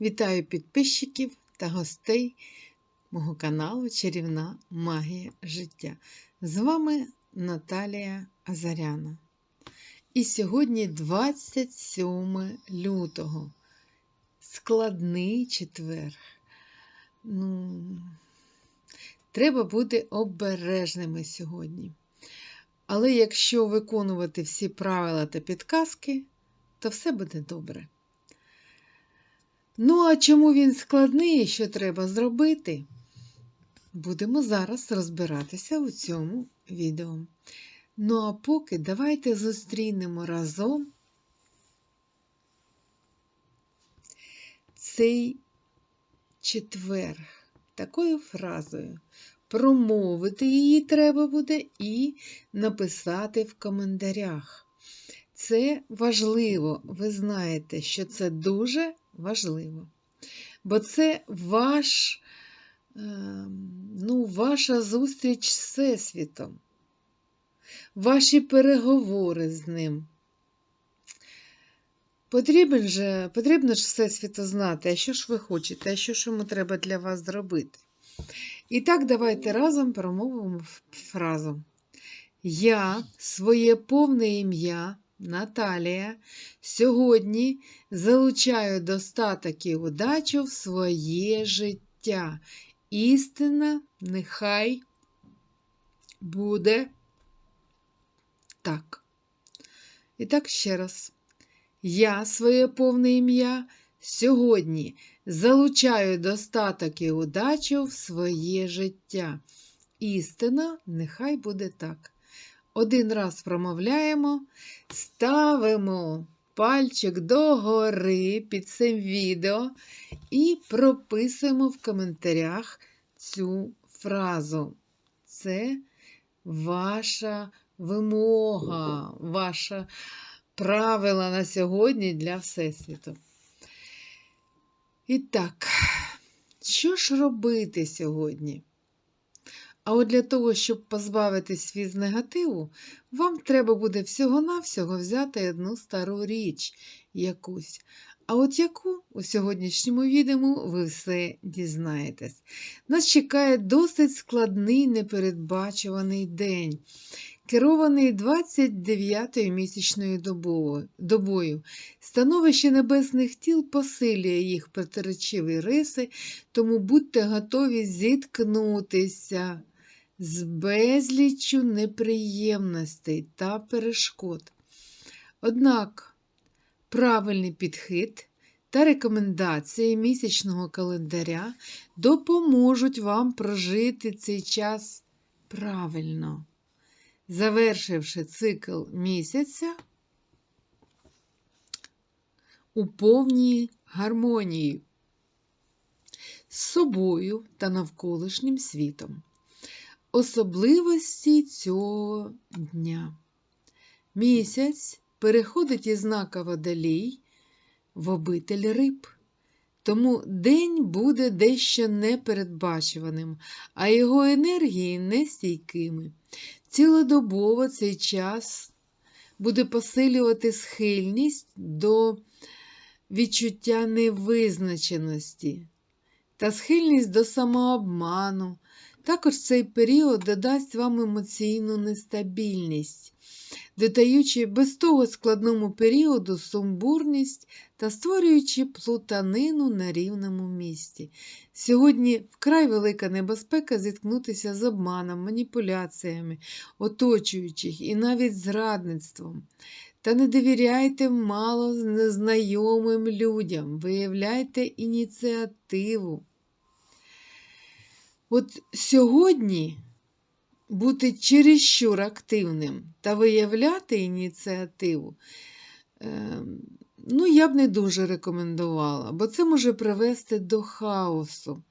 Вітаю підписчиків та гостей мого каналу Чарівна Магія життя. З вами Наталія Азаряна. І сьогодні 27 лютого. Складний четвер. Ну, Треба бути обережними сьогодні. Але якщо виконувати всі правила та підказки, то все буде добре. Ну, а чому він складний і що треба зробити? Будемо зараз розбиратися у цьому відео. Ну, а поки давайте зустрінемо разом цей четвер такою фразою. Промовити її треба буде і написати в коментарях. Це важливо, ви знаєте, що це дуже важливо. Бо це ваш, ну, ваша зустріч з Всесвітом, ваші переговори з ним. Потрібен же, Потрібно ж Всесвіту знати, а що ж ви хочете, а що ж йому треба для вас зробити. І так, давайте разом промовимо фразу. Я своє повне ім'я. Наталія сьогодні залучаю достаток і удачу в своє життя. Істина нехай буде так. І так ще раз. Я своє повне ім'я сьогодні залучаю достаток і удачу в своє життя. Істина нехай буде так. Один раз промовляємо, ставимо пальчик догори під цим відео і прописуємо в коментарях цю фразу. Це ваша вимога, ваша правила на сьогодні для Всесвіту. І так, що ж робити сьогодні? А от для того, щоб позбавитись від негативу, вам треба буде всього-навсього взяти одну стару річ якусь. А от яку у сьогоднішньому відео ви все дізнаєтесь. Нас чекає досить складний непередбачуваний день, керований 29-ю місячною добою. Становище небесних тіл посилює їх протиречиві риси, тому будьте готові зіткнутися з безліччю неприємностей та перешкод. Однак правильний підхід та рекомендації місячного календаря допоможуть вам прожити цей час правильно, завершивши цикл місяця у повній гармонії з собою та навколишнім світом. Особливості цього дня. Місяць переходить із знака водолій в обитель риб. Тому день буде дещо непередбачуваним, а його енергії нестійкими. Цілодобово цей час буде посилювати схильність до відчуття невизначеності та схильність до самообману, також цей період додасть вам емоційну нестабільність, додаючи без того складному періоду сумбурність та створюючи плутанину на рівному місці. Сьогодні вкрай велика небезпека зіткнутися з обманом, маніпуляціями, оточуючих і навіть зрадництвом. Та не довіряйте мало незнайомим людям, виявляйте ініціативу. От сьогодні бути чересчур активним та виявляти ініціативу, ем, ну, я б не дуже рекомендувала, бо це може привести до хаосу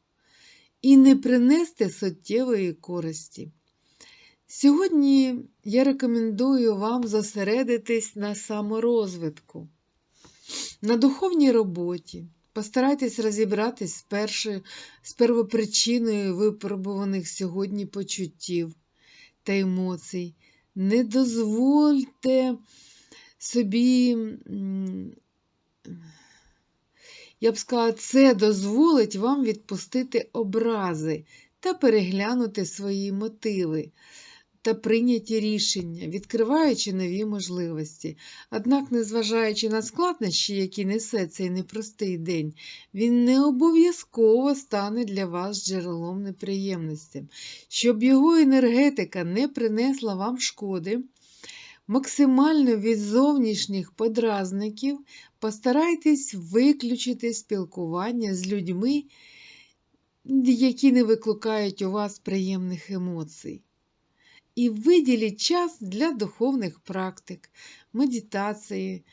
і не принести суттєвої користі. Сьогодні я рекомендую вам зосередитись на саморозвитку, на духовній роботі. Постарайтесь розібратись з, з первопричиною випробуваних сьогодні почуттів та емоцій. Не дозвольте собі Я б сказала, це дозволить вам відпустити образи та переглянути свої мотиви та прийняті рішення, відкриваючи нові можливості. Однак, незважаючи на складнощі, які несе цей непростий день, він не обов'язково стане для вас джерелом неприємностей. Щоб його енергетика не принесла вам шкоди, максимально від зовнішніх подразників постарайтесь виключити спілкування з людьми, які не викликають у вас приємних емоцій. І виділіть час для духовних практик, медитації.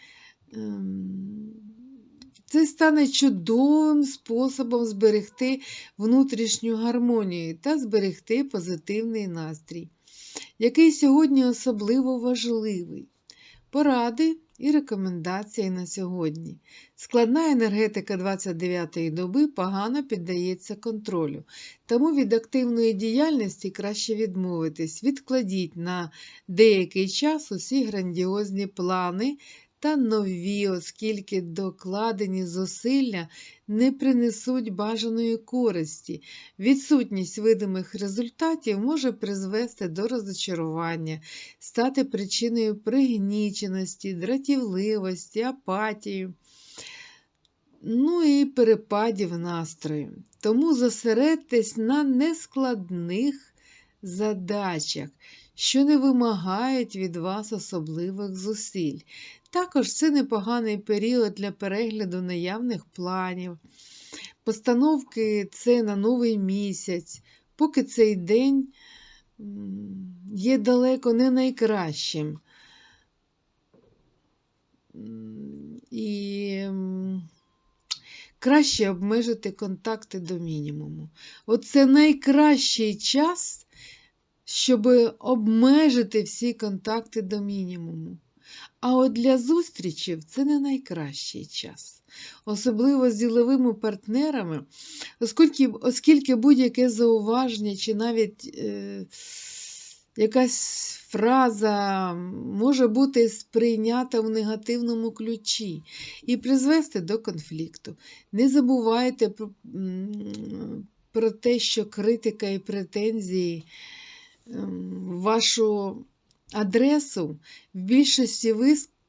Це стане чудовим способом зберегти внутрішню гармонію та зберегти позитивний настрій, який сьогодні особливо важливий. Поради і рекомендації на сьогодні. Складна енергетика 29-ї доби погано піддається контролю, тому від активної діяльності краще відмовитись, відкладіть на деякий час усі грандіозні плани та нові, оскільки докладені зусилля не принесуть бажаної користі. Відсутність видимих результатів може призвести до розочарування, стати причиною пригніченості, дратівливості, апатії. Ну і перепадів настрою. Тому зосередьтесь на нескладних задачах, що не вимагають від вас особливих зусиль. Також це непоганий період для перегляду наявних планів, постановки це на новий місяць, поки цей день є далеко не найкращим. І краще обмежити контакти до мінімуму. Оце найкращий час, щоб обмежити всі контакти до мінімуму. А от для зустрічів це не найкращий час. Особливо з діловими партнерами, оскільки оскільки будь-яке зауваження чи навіть е, якась фраза може бути сприйнята в негативному ключі і призвести до конфлікту. Не забувайте про, про те, що критика і претензії в вашу адресу в більшості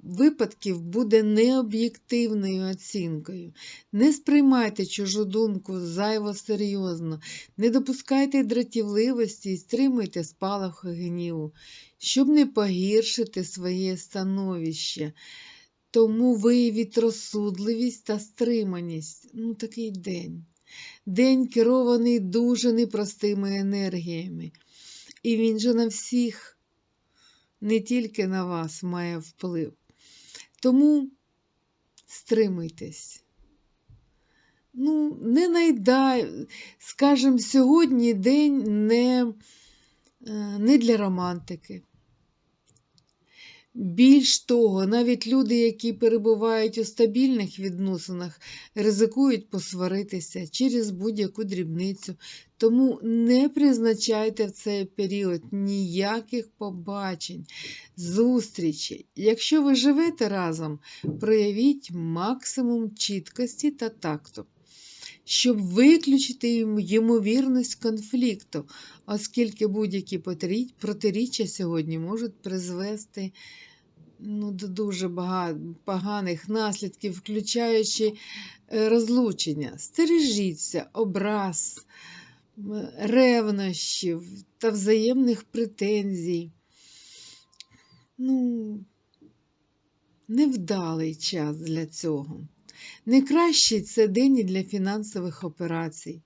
випадків буде необ'єктивною оцінкою. Не сприймайте чужу думку зайво серйозно, не допускайте дратівливості і стримуйте спалаху гніву, щоб не погіршити своє становище. Тому виявіть розсудливість та стриманість. Ну, такий день. День керований дуже непростими енергіями. І він же на всіх не тільки на вас має вплив. Тому стримуйтесь. Ну, не найдай, скажімо, сьогодні день не, е, не для романтики. Більш того, навіть люди, які перебувають у стабільних відносинах, ризикують посваритися через будь-яку дрібницю. Тому не призначайте в цей період ніяких побачень, зустрічей. Якщо ви живете разом, проявіть максимум чіткості та такту. Щоб виключити ймовірність конфлікту, оскільки будь-які протиріччя сьогодні можуть призвести ну, до дуже поганих наслідків, включаючи е, розлучення. Стережіться, образ, ревнощів та взаємних претензій. Ну, невдалий час для цього. Найкращий це день і для фінансових операцій.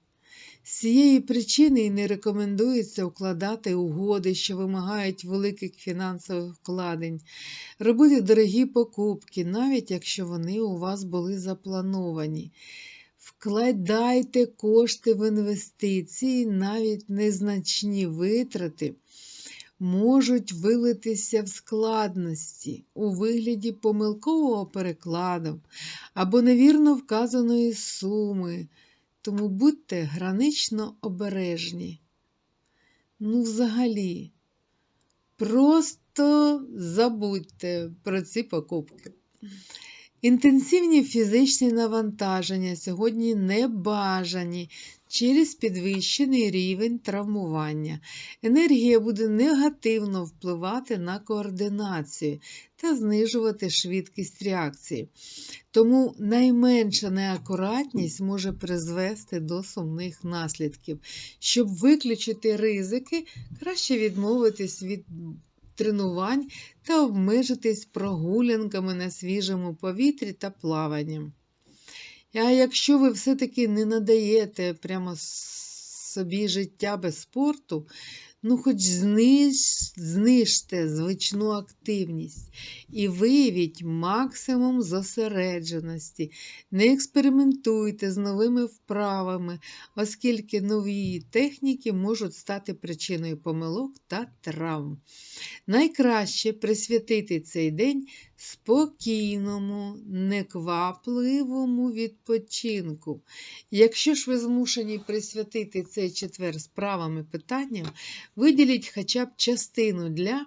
З цієї причини і не рекомендується укладати угоди, що вимагають великих фінансових вкладень, робити дорогі покупки, навіть якщо вони у вас були заплановані. Вкладайте кошти в інвестиції, навіть незначні витрати можуть вилитися в складності у вигляді помилкового перекладу або невірно вказаної суми, тому будьте гранично обережні. Ну, взагалі, просто забудьте про ці покупки. Інтенсивні фізичні навантаження сьогодні не бажані через підвищений рівень травмування. Енергія буде негативно впливати на координацію та знижувати швидкість реакції. Тому найменша неакуратність може призвести до сумних наслідків. Щоб виключити ризики, краще відмовитись від тренувань та обмежитись прогулянками на свіжому повітрі та плаванням. А якщо ви все-таки не надаєте прямо собі життя без спорту, ну хоч зниж, знижте звичну активність і виявіть максимум зосередженості. Не експериментуйте з новими вправами, оскільки нові техніки можуть стати причиною помилок та травм. Найкраще присвятити цей день спокійному, неквапливому відпочинку. Якщо ж ви змушені присвятити цей четвер справам і питанням, виділіть хоча б частину для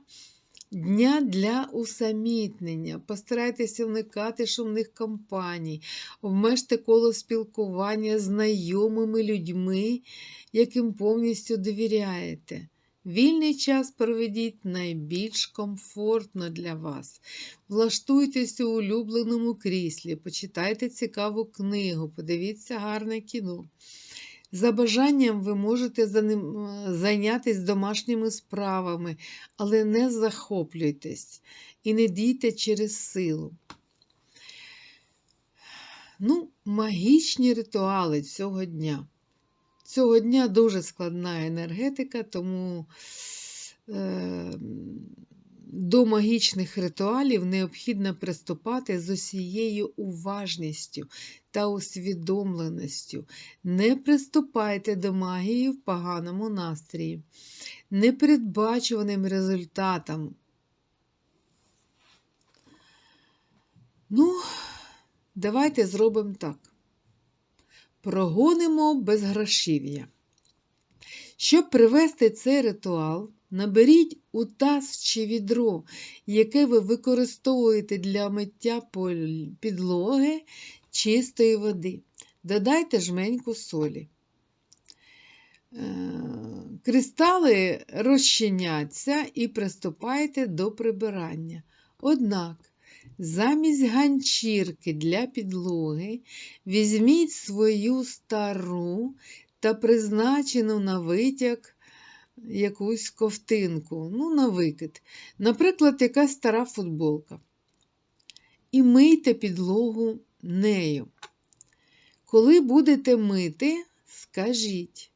дня для усамітнення. Постарайтеся уникати шумних компаній, обмежте коло спілкування з знайомими людьми, яким повністю довіряєте. Вільний час проведіть найбільш комфортно для вас. Влаштуйтесь у улюбленому кріслі, почитайте цікаву книгу, подивіться гарне кіно. За бажанням ви можете зайнятися домашніми справами, але не захоплюйтесь і не дійте через силу. Ну, магічні ритуали цього дня. Цього дня дуже складна енергетика, тому е, до магічних ритуалів необхідно приступати з усією уважністю та усвідомленістю. Не приступайте до магії в поганому настрої, непередбачуваним результатам. Ну, давайте зробимо так прогонимо безгрошів'я. Щоб привести цей ритуал, наберіть у таз чи відро, яке ви використовуєте для миття підлоги чистої води. Додайте жменьку солі. Е, кристали розчиняться і приступайте до прибирання. Однак Замість ганчірки для підлоги візьміть свою стару та призначену на витяг якусь ковтинку, ну, на викид, наприклад, якась стара футболка. І мийте підлогу нею. Коли будете мити, скажіть,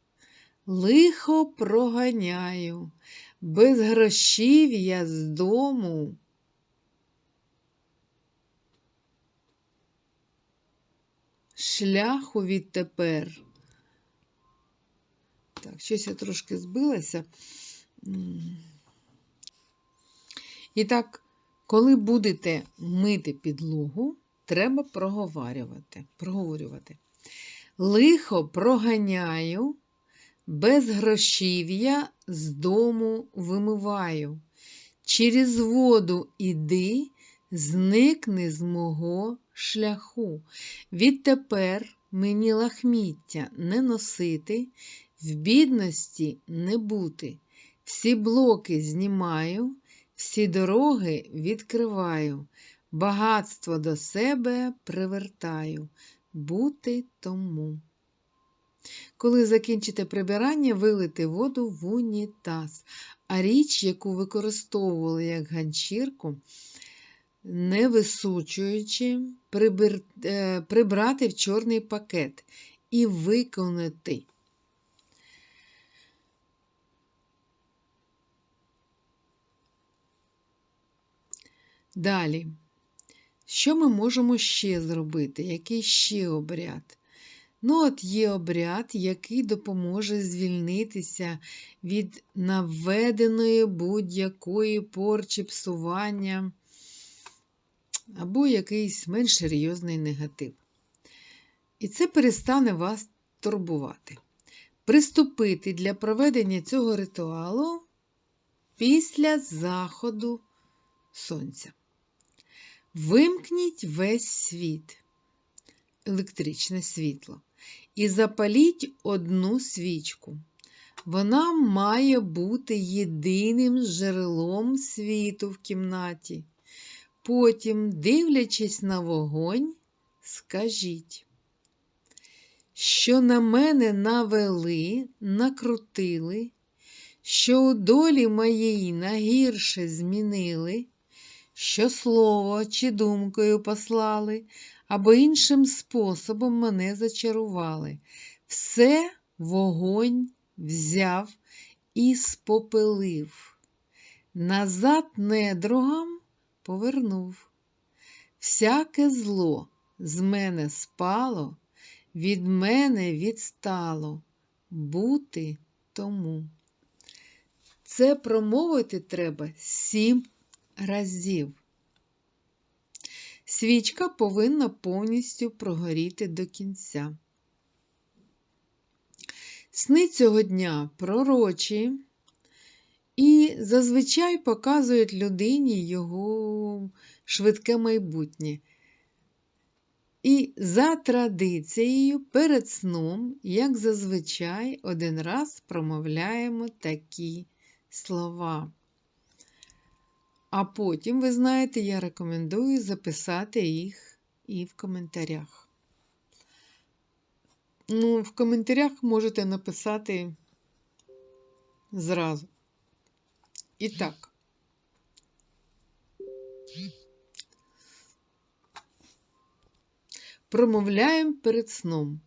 лихо проганяю, без грошів я з дому. шляху відтепер. Так, щось я трошки збилася. І так, коли будете мити підлогу, треба проговорювати. проговорювати. Лихо проганяю, без грошів'я з дому вимиваю. Через воду іди, зникни з мого шляху. Відтепер мені лахміття не носити, в бідності не бути. Всі блоки знімаю, всі дороги відкриваю, багатство до себе привертаю, бути тому. Коли закінчите прибирання, вилити воду в унітаз, а річ, яку використовували як ганчірку, не висучуючи. Е, прибрати в чорний пакет і виконати. Далі, що ми можемо ще зробити? Який ще обряд? Ну, от є обряд, який допоможе звільнитися від наведеної будь-якої порчі псування або якийсь менш серйозний негатив. І це перестане вас турбувати. Приступити для проведення цього ритуалу після заходу сонця. Вимкніть весь світ, електричне світло, і запаліть одну свічку. Вона має бути єдиним джерелом світу в кімнаті. Потім, дивлячись на вогонь, скажіть, що на мене навели, накрутили, що у долі моїй нагірше змінили, що слово чи думкою послали, або іншим способом мене зачарували. Все вогонь взяв і спопелив, назад недругам повернув. Всяке зло з мене спало, від мене відстало бути тому. Це промовити треба сім разів. Свічка повинна повністю прогоріти до кінця. Сни цього дня пророчі і зазвичай показують людині його швидке майбутнє. І за традицією перед сном, як зазвичай, один раз промовляємо такі слова. А потім, ви знаєте, я рекомендую записати їх і в коментарях. Ну, в коментарях можете написати зразу. І так. Промовляємо перед сном.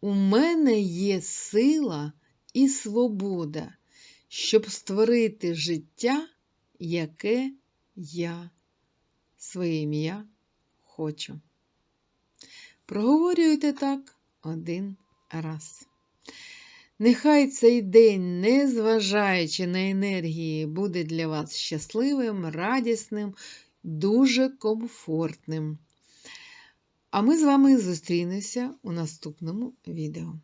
У мене є сила і свобода, щоб створити життя, яке я своє ім'я хочу. Проговорюйте так один раз. Нехай цей день, незважаючи на енергії, буде для вас щасливим, радісним, дуже комфортним. А ми з вами зустрінемося у наступному відео.